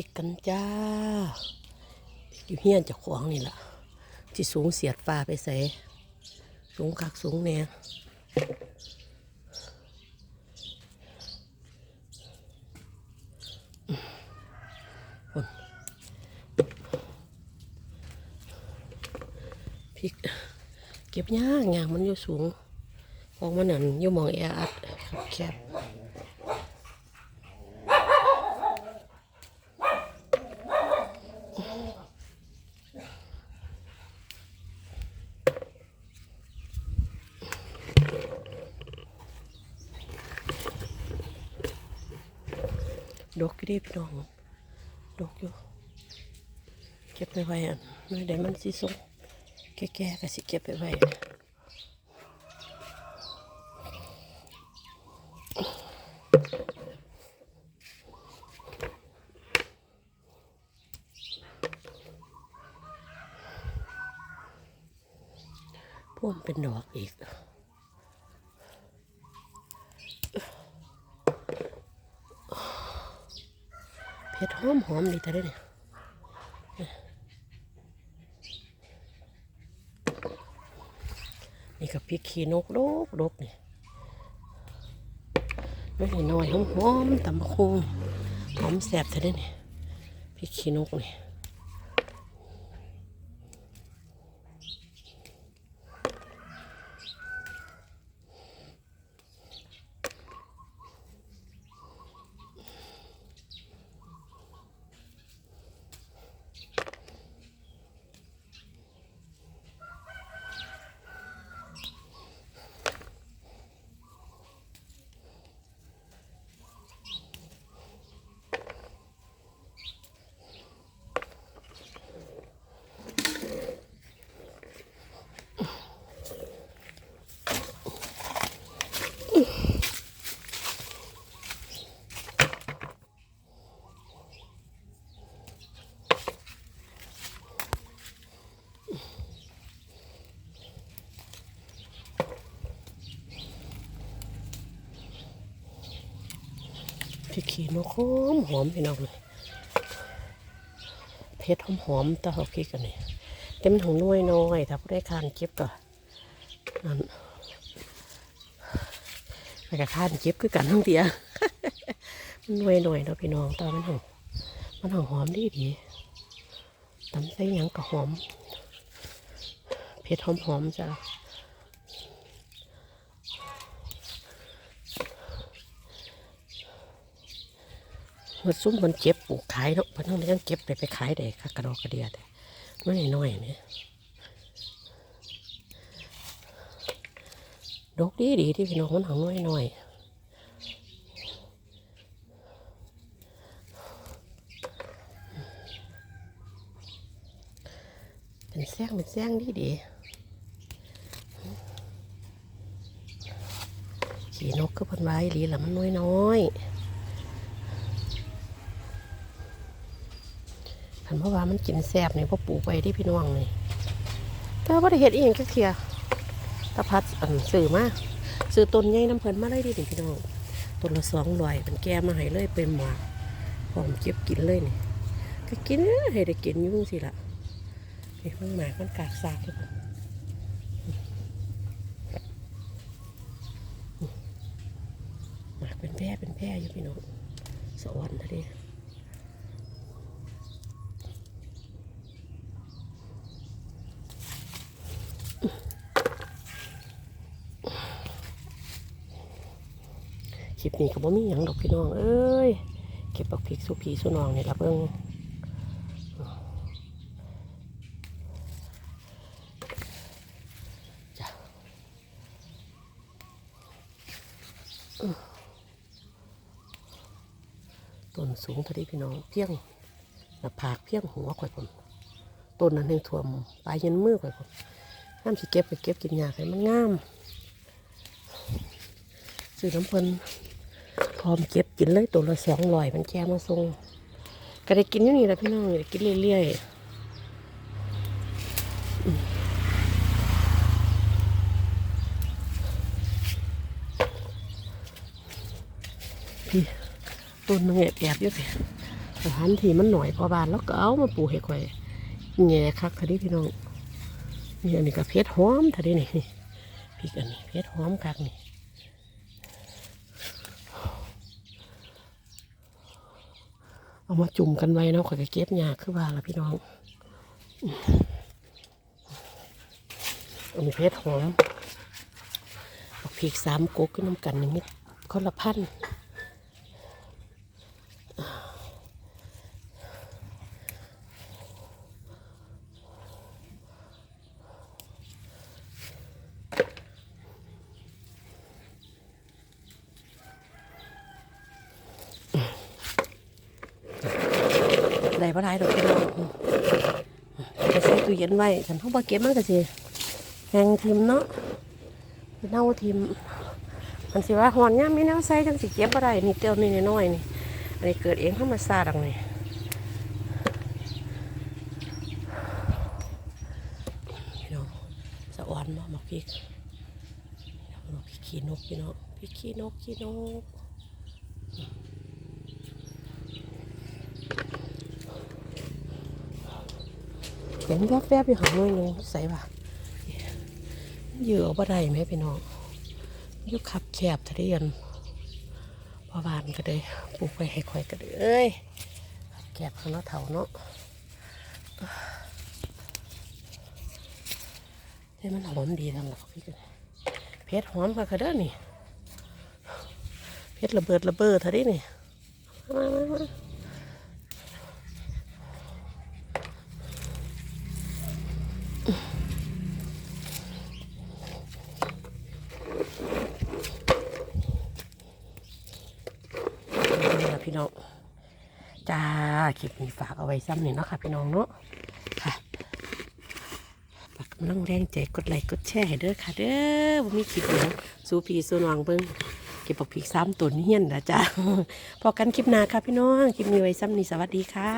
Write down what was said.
อีกกันจ้า อยู่เฮียนเจะขวางนี่แหละที่สูงเสียดฟ้าไปใส่สูงคักสูงแน่พริก เก็บยากยากมันอยู่สูง ของมันนั่นอยู่มองแออัดแคบ ดกอยู่ดิพี่น้องดกอยู่ เก็บไปไว้อันไม่ได้มันสิส่งแก่ๆก็สิเก็บไปไว้พวมเป็นดอกอีก็ดหอมหอมดีแต่ได้เนี่ยนี่กับพริกขี้นกลกลกนี่น้อยน้อยหอมหอมตำบักคุงหอมแสบแต่ได้เนี่ยพริกขี้นกนี่ย ขี้นกหอมหอมพี่น้องเลยเผ็ดหอมหอมตะเขาพริกกันนี่เต็มถุงน้อยน้อยถ้าผู้ได้คานเก็บก็นั่นไปกับคานเก็บคือกันทั้งเดียมันน้อยน่อยเนาะพี่น้องตอนมันหอมมันหอมหอมดีดีตำใส่ยังก็หอมเผ็ดหอมหอมจ้ะ มันซุ่มมันเจ็บปลูกขายเนาะเพิ่นต้องยังเก็บไปไปขายได้ค่ะกระดอกกระเดียแต่น้อยน้อยๆเนี่ยดอกดีดีที่พี่น้องมันหางน้อยน้อยเป็นแซงเป็นแซงดีดีขี่นกก็เพันไว้หลีละมันน้อยน้อย ๆคันเพราะว่ามันกินแซ่บนี่พ่อปลูกไว้ที่พี่น้องนี่แต่ว่าได้เห็ดอีหยังจักเทียตะพัดอันซื้อมาซื้อต้นใหญ่น้ำเพลินมาเลยดิพี่น้องต้นละสองร้อยเป็นแก้มาให้เลยเป็นหมากพร้อมเก็บกินเลยนี่ก็กินให้ได้กินยุ่งสิละนี่มันหมากมันกากซากเลยหมากเป็นแพร่เป็นแพร่อยู่พี่น้องสวรรค์ทะเล ลิปนี้ก็บ่มีหยังดอกพี่น้องเอ้ยเก็บปักพริกสุพีสุนองนี่ละเบิ่งจ้ะต้นสูงเท่านี้พี่น้องเพียงหน้าผากเพียงหัวข่อยผมต้นนั้นให้ท่วมปลายยันมือข่อยผมห้ามสิเก็บไปเก็บกินยาให้มันงามซื้อน้ำเพิ่น ร้อมเก็บกินเลยตัวละสองร้อยมันแจมาส่งก็ได้กินอยู่นี่แหละพี่น้องได้กินเรื่อยๆพี่ต้นนึงแอบๆอยู่สิสถานที่มันหน่อยพอบานแล้วก็เอามาปลูกให้ข่อยแง่คักทะดิพี่น้องนี่อันนี้ก็เพชรหอมทะดินี่นี่พริกอันนี้เพชรหอมคักนี่ เอามาจุ่มกันไว้เนาะข่อยก็เก็บยาคือว่าละพี่น้องอันนี้เพชรหอมออกพีกสามก๊กขึ้นน้ำกันนี่มิดคนละพัน ได้ปะได้ดอกพี่น้องไปใส่ตู้เย็นไว้ฉันต้องมาเก็บมันก็สิแห้งทิมเนาะเน่าทิมมันสิว่าหอนย่ามมีแนวใส่จังสิเก็บอะไรนี่เตี้ยวนี่น้อยนี่อันนี้เกิดเองธรรมชาติอังนี่พี่น้องสะอ่อนบ่หมักพริกหมักพริกขี้นกพี่น้องพริกขี้นกขี้นก ห็นแวบๆอยู่หางน่อยนึงใส่ป่ะเยื่อบ่ได้ไหมพี่น้องยุขับแคบทะเลยันพอบานก็เลยปลูกไปให้ข่อยก็เลยเอ้ยขับแคบข้าเนาะเถาเนาะเฮ้ยมันหอมดีทำหรอกพี่กันเพชรหอมค่ะค่ะเด้อนี่เพชรระเบิดระเบิดทะเลนี่มามามาี่น้องจ้าคลิปนี้ฝากเอาไว้ซ้ำนี่เนาะค่ะพี่น้องเนาะค่ะฝากกำลังแรงใจกดไลค์กดแชร์ให้เด้อค่ะเด้อบ่มีคลิปหยังสู้พีสู้นวางเบิ้งเก็บปักผีซ้ำตัวนี้เฮียนนะจ้าพอกันคลิปหน้าค่ะพี่น้อง คลิปนี้ไว้ซ้ำนี่สวัสดีค่ะ